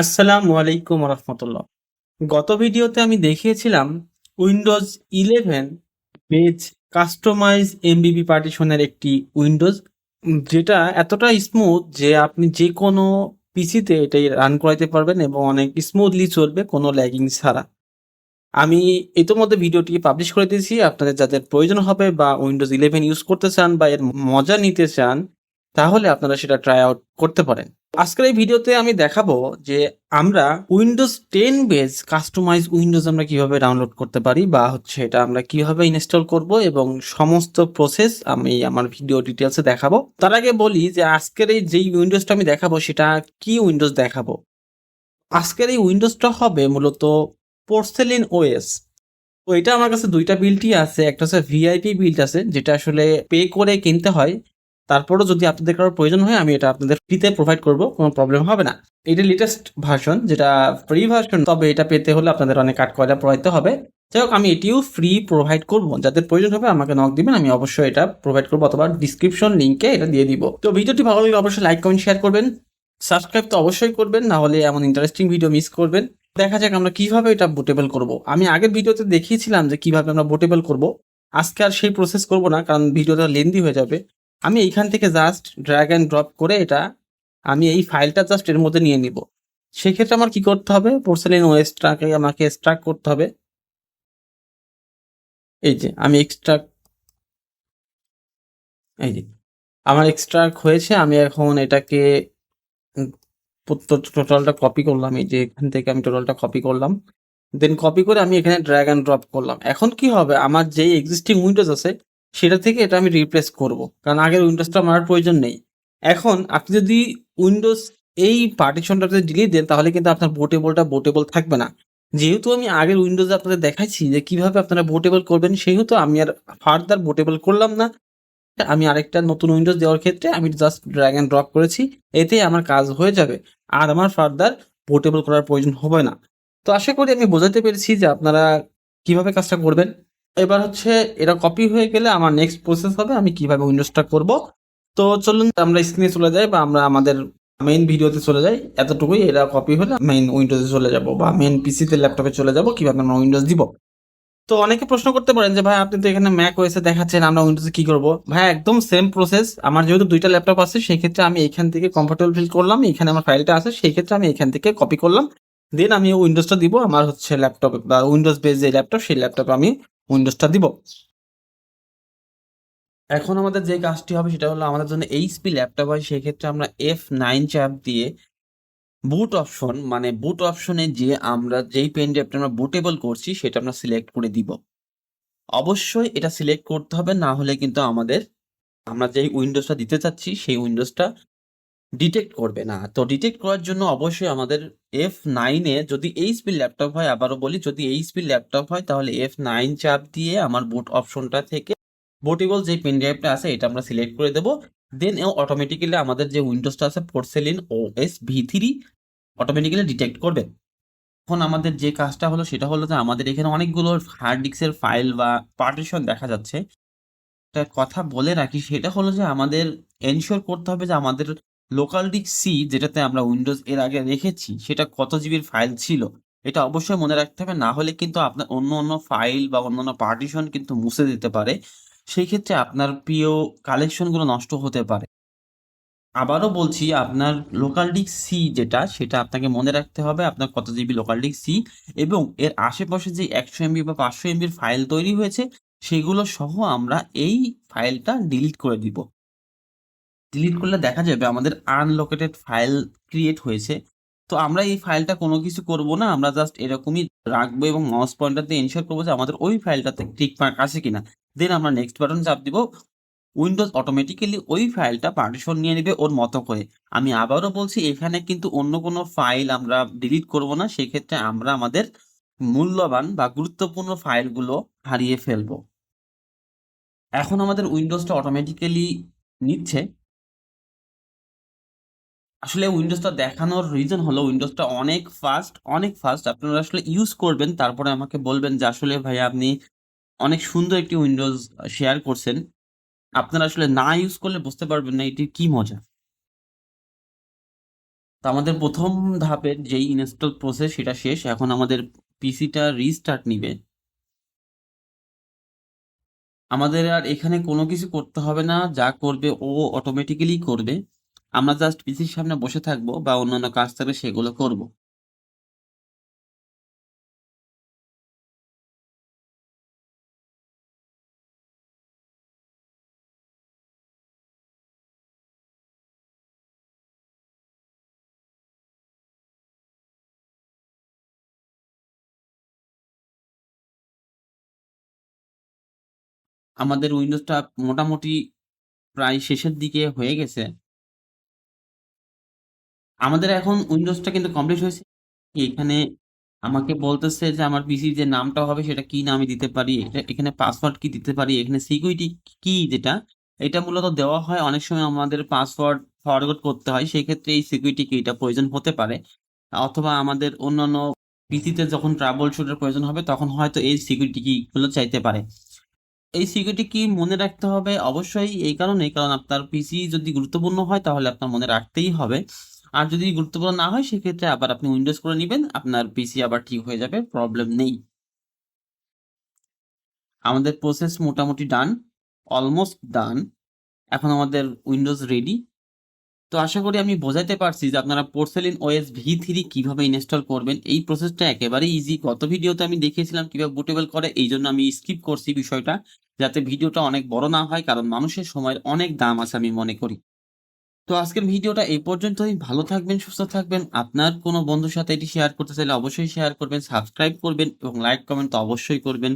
আসসালামু আলাইকুম রহমতুল্লাহ। গত ভিডিওতে আমি দেখিয়েছিলাম উইন্ডোজ ইলেভেন পেজ কাস্টমাইজ এমবিবি পার্টিশনের একটি উইন্ডোজ, যেটা এতটা স্মুথ যে আপনি যে কোনো পিসিতে এটাই রান করাইতে পারবেন এবং অনেক স্মুথলি চলবে কোনো ল্যাগিং ছাড়া। আমি ইতোমধ্যে ভিডিওটি পাবলিশ করে দিয়েছি। আপনাদের যাদের প্রয়োজন হবে বা উইন্ডোজ ইলেভেন ইউজ করতে চান বা এর মজা নিতে চান তাহলে আপনারা সেটা ট্রাই আউট করতে পারেন। আজকের এই ভিডিওতে আমি দেখাবো যে আমরা Windows ten base customise Windows আমরা কীভাবে ডাউনলোড করতে পারি বা হচ্ছে এটা আমরা কীভাবে ইনস্টল করব এবং সমস্ত প্রসেস আমি আমার ভিডিও ডিটেলসে দেখাবো। তার আগে বলি যে আজকের এই যেই উইন্ডোজটা আমি দেখাবো সেটা কি উইন্ডোজ দেখাবো? আজকের এই উইন্ডোজটা হবে মূলত পোর্সেলিন ওএস তো এটা আমার কাছে দুইটা বিল্ডই আছে, একটা হচ্ছে ভিআইপি বিল্ড আছে, যেটা আসলে পে করে কিনতে হয়। তারপরও যদি আপনাদের কারোর প্রয়োজন হয়, আমি এটা আপনাদের ফ্রিতে প্রোভাইড করব, কোনো প্রবলেম হবে না। এটা লেটেস্ট ভার্সন যেটা ফ্রি ভার্সন তবে এটা পেতে হলে আপনাদের অনেক কাট কয়লা পড়াইতে হবে। যাই হোক, আমি এটিও ফ্রি প্রোভাইড করব। যাদের প্রয়োজন হবে, আমাকে নক দিবেন, আমি অবশ্যই এটা প্রোভাইড করব, অথবা ডিসক্রিপশন লিঙ্কে এটা দিয়ে দিব। তো ভিডিওটি ভালো লাগলে অবশ্যই লাইক কমেন্ট শেয়ার করবেন। সাবস্ক্রাইব তো অবশ্যই করবেন, না হলে এমন ইন্টারেস্টিং ভিডিও মিস করবেন। দেখা যাক আমরা কীভাবে এটা বুটেবল করব। আমি আগের ভিডিওতে দেখিয়েছিলাম যে কীভাবে আমরা বুটেবল করব। আজকে আর সেই প্রসেস করব না, কারণ ভিডিওটা লেন্দি হয়ে যাবে। আমি এইখান থেকে জাস্ট ড্র্যাগ অ্যান্ড ড্রপ করে এটা আমি এই ফাইলটা জাস্ট এর মধ্যে নিয়ে নিব। সেক্ষেত্রে আমার কি করতে হবে? পোর্সেলিন ওয়েস্টটাকে আমাকে এক্সট্রাক্ট করতে হবে। এই যে, আমি এক্সট্রাক্ট এই যে, আমার এক্সট্রাক্ট হয়েছে, আমি এখন এটাকে টোটালটা কপি করলাম। এই যে, এখান থেকে আমি টোটালটা কপি করলাম। দেন কপি করে আমি এখানে ড্র্যাগ অ্যান্ড ড্রপ করলাম। এখন কি হবে? আমার যেই এক্সিস্টিং উইন্ডোজ আছে সেটা থেকে এটা আমি রিপ্লেস করব। কারণ আগের উইন্ডোজটা আমার প্রয়োজন নেই। এখন আপনি যদি উইন্ডোজ এই পার্টিশনটাতে ডিলিট দেন, তাহলে কিন্তু আপনার বোটেবলটা বোটেবল থাকবে না। যেহেতু আমি আগের উইন্ডোজে আপনাদের দেখাইছি যে কীভাবে আপনারা বোটেবল করবেন, সেহেতু আমি আর ফার্দার বোটেবল করলাম না। আমি আরেকটা নতুন উইন্ডোজ দেওয়ার ক্ষেত্রে আমি জাস্ট ড্র্যাগ অ্যান্ড ড্রপ করেছি। এতে আমার কাজ হয়ে যাবে। আর আমার ফার্দার পোর্টেবল করার প্রয়োজন হবে না। তো আশা করি আমি বোঝাতে পেরেছি যে আপনারা কীভাবে কাজটা করবেন। এবার হচ্ছে এটা কপি হয়ে গেলে আমার নেক্সট প্রসেস হবে, আমি কীভাবে উইন্ডোজটা করব। তো চলুন, আমরা স্ক্রিনে চলে যাই বা আমরা আমাদের মেইন ভিডিওতে চলে যাই। এতটুকুই, এটা কপি হলে মেইন উইন্ডোজে চলে যাব বা মেইন পিসিতে ল্যাপটপে চলে যাব, কীভাবে আমরা উইন্ডোজ দিব। তো অনেকে প্রশ্ন করতে পারেন যে, ভাই, আপনি তো এখানে ম্যাক ওয়েসে দেখাচ্ছেন, আমরা উইন্ডোজে কি করব? ভাই, একদম সেম প্রসেস আমার যেহেতু দুইটা ল্যাপটপ আছে সেই ক্ষেত্রে আমি এখান থেকে কমফোর্টেবল ফিল করলাম, এখানে আমার ফাইলটা আছে সেই ক্ষেত্রে আমি এখান থেকে কপি করলাম। দেন আমি উইন্ডোজটা দিব, আমার হচ্ছে ল্যাপটপ বা উইন্ডোজ বেস যে ল্যাপটপ সেই ল্যাপটপে আমি উইন্ডোজটা দিব। এখন আমাদের যে কাজটি হবে সেটা হলো আমাদের জন্য এইচপি ল্যাপটপ হয়। সেক্ষেত্রে আমরা এফ নাইন চাপ দিয়ে বুট অপশন মানে বুট অপশনে যে আমরা যেই পেন ড্রাইভটা আমরা বুটেবল করছি, সেটা আমরা সিলেক্ট করে দিব। অবশ্যই এটা সিলেক্ট করতে হবে, না হলে কিন্তু আমাদের, আমরা যেই উইন্ডোজটা দিতে চাচ্ছি, সেই উইন্ডোজটা ডিটেক্ট করবে না। তো ডিটেক্ট করার জন্য অবশ্যই আমাদের এফ নাইনে যদি এইচপি ল্যাপটপ হয়, আবারও বলি, যদি এইচপি ল্যাপটপ হয়, তাহলে এফ নাইন চাপ দিয়ে আমার বুট অপশনটা থেকে বুটেবল যে পেন ড্রাইভটা আছে, এটা আমরা সিলেক্ট করে দেবো। দেন অটোমেটিক্যালি আমাদের যে উইন্ডোজটা আছে porcelain O S V three automatically detect করবে। এখন আমাদের যে কাজটা হলো, সেটা হলো যে আমাদের এখানে অনেকগুলো হার্ড ডিস্কের ফাইল বা পার্টিশন দেখা যাচ্ছে। একটা কথা বলে রাখি, সেটা হলো যে আমাদের এনশিওর করতে হবে যে আমাদের লোকাল ডিস্ক সি যেটাতে আমরা উইন্ডোজ এর আগে রেখেছি, সেটা কত জিবির ফাইল ছিল, এটা অবশ্যই মনে রাখতে হবে। না হলে কিন্তু আপনার অন্য অন্য ফাইল বা অন্যান্য পার্টিশন কিন্তু মুছে দিতে পারে। সেই ক্ষেত্রে আপনার প্রিয় কালেকশনগুলো নষ্ট হতে পারে। আবারও বলছি, আপনার লোকাল ডিস্ক সি যেটা, সেটা আপনাকে মনে রাখতে হবে, আপনার কত জিবি লোকাল ডিস্ক সি এবং এর আশেপাশে যে একশো এমবি বা পাঁচশো এমবির ফাইল তৈরি হয়েছে, সেগুলো সহ আমরা এই ফাইলটা ডিলিট করে দিব। ডিলিট করলে দেখা যাবে আমাদের আনলোকেটেড ফাইল ক্রিয়েট হয়েছে। তো আমরা এই ফাইলটা কোনো কিছু করব না, আমরা জাস্ট এরকমই রাখব এবং মাউস পয়েন্টার দিয়ে এনশিওর করব যে আমাদের ওই ফাইলটাতে টিক মার্ক আছে কিনা। দেন আমরা নেক্সট বাটন চাপ দিব উইন্ডোজ অটোমেটিক্যালি ওই ফাইলটা পার্টিশন নিয়ে নেবে ওর মতো করে। আমি আবারও বলছি, এখানে কিন্তু অন্য কোনো ফাইল আমরা ডিলিট করব না, সেক্ষেত্রে আমরা আমাদের মূল্যবান বা গুরুত্বপূর্ণ ফাইলগুলো হারিয়ে ফেলব। এখন আমাদের উইন্ডোজটা অটোমেটিক্যালি নিচ্ছে। আসলে উইন্ডোজটা দেখানোর রিজন হলো উইন্ডোজটা অনেক ফাস্ট অনেক ফাস্ট আপনারা আসলে ইউজ করবেন, তারপরে আমাকে বলবেন যে আসলে ভাই আপনি অনেক সুন্দর একটি উইন্ডোজ শেয়ার করছেন। আপনারা আসলে না ইউজ করলে বুঝতে পারবেন না এটির কি মজা। তো আমাদের প্রথম ধাপের যেই ইনস্টল প্রসেস সেটা শেষ। এখন আমাদের পিসিটা রিস্টার্ট নিবে। আমাদের আর এখানে কোনো কিছু করতে হবে না। যা করবে ও অটোমেটিক্যালি করবে। আমরা জাস্ট পিসির সামনে বসে থাকব বা অন্যান্য কাজ থাকলে সেগুলো করব। আমাদের উইন্ডোজটা মোটামুটি প্রায় শেষের দিকে হয়ে গেছে। আমাদের এখন উইন্ডোজটা কিন্তু কমপ্লিট হয়েছে। এখানে আমাকে বলতেছে যে আমার পিসি যে নামটা হবে সেটা কি নামে দিতে পারি এখানে পাসওয়ার্ড কি দিতে পারি, এখানে সিকিউরিটি কি যেটা, এটা মূলত দেওয়া হয় অনেক সময় আমাদের পাসওয়ার্ড ফরওয়ার্ড করতে হয় সেই ক্ষেত্রে এই সিকিউরিটি কিটা প্রয়োজন হতে পারে। অথবা আমাদের অন্যান্য পিসিতে যখন ট্রাবল শুটের প্রয়োজন হবে, তখন হয়তো এই সিকিউরিটি কি গুলো চাইতে পারে। এই সিকিউরিটি কি মনে রাখতে হবে অবশ্যই এই কারণে, কারণ আপনার পিসি যদি গুরুত্বপূর্ণ হয়, তাহলে আপনার মনে রাখতেই হবে। আর যদি গুরুত্বপূর্ণ না হয়, সেক্ষেত্রে আবার আপনি উইন্ডোজ করে নেবেন। আপনার পিসি আবার ঠিক হয়ে যাবে প্রবলেম নেই। আমাদের প্রসেস মোটামুটি ডান অলমোস্ট ডান এখন আমাদের উইন্ডোজ রেডি তো আশা করি আমি বোঝাতে পারছি যে আপনারা পোর্সেলিন ওএস ভি থ্রি কীভাবে ইনস্টল করবেন। এই প্রসেসটা একেবারে ইজি গত ভিডিওতে আমি দেখিয়েছিলাম কীভাবে বুটেবল করে, এই জন্য আমি স্কিপ করছি বিষয়টা, যাতে ভিডিওটা অনেক বড় না হয়, কারণ মানুষের সময়ের অনেক দাম আছে আমি মনে করি। তো আজকের ভিডিওটা এই পর্যন্তই। ভালো থাকবেন, সুস্থ থাকবেন। আপনার কোনো বন্ধুর সাথে এটি শেয়ার করতে চাইলে অবশ্যই শেয়ার করবেন সাবস্ক্রাইব করবেন এবং লাইক কমেন্ট তো অবশ্যই করবেন।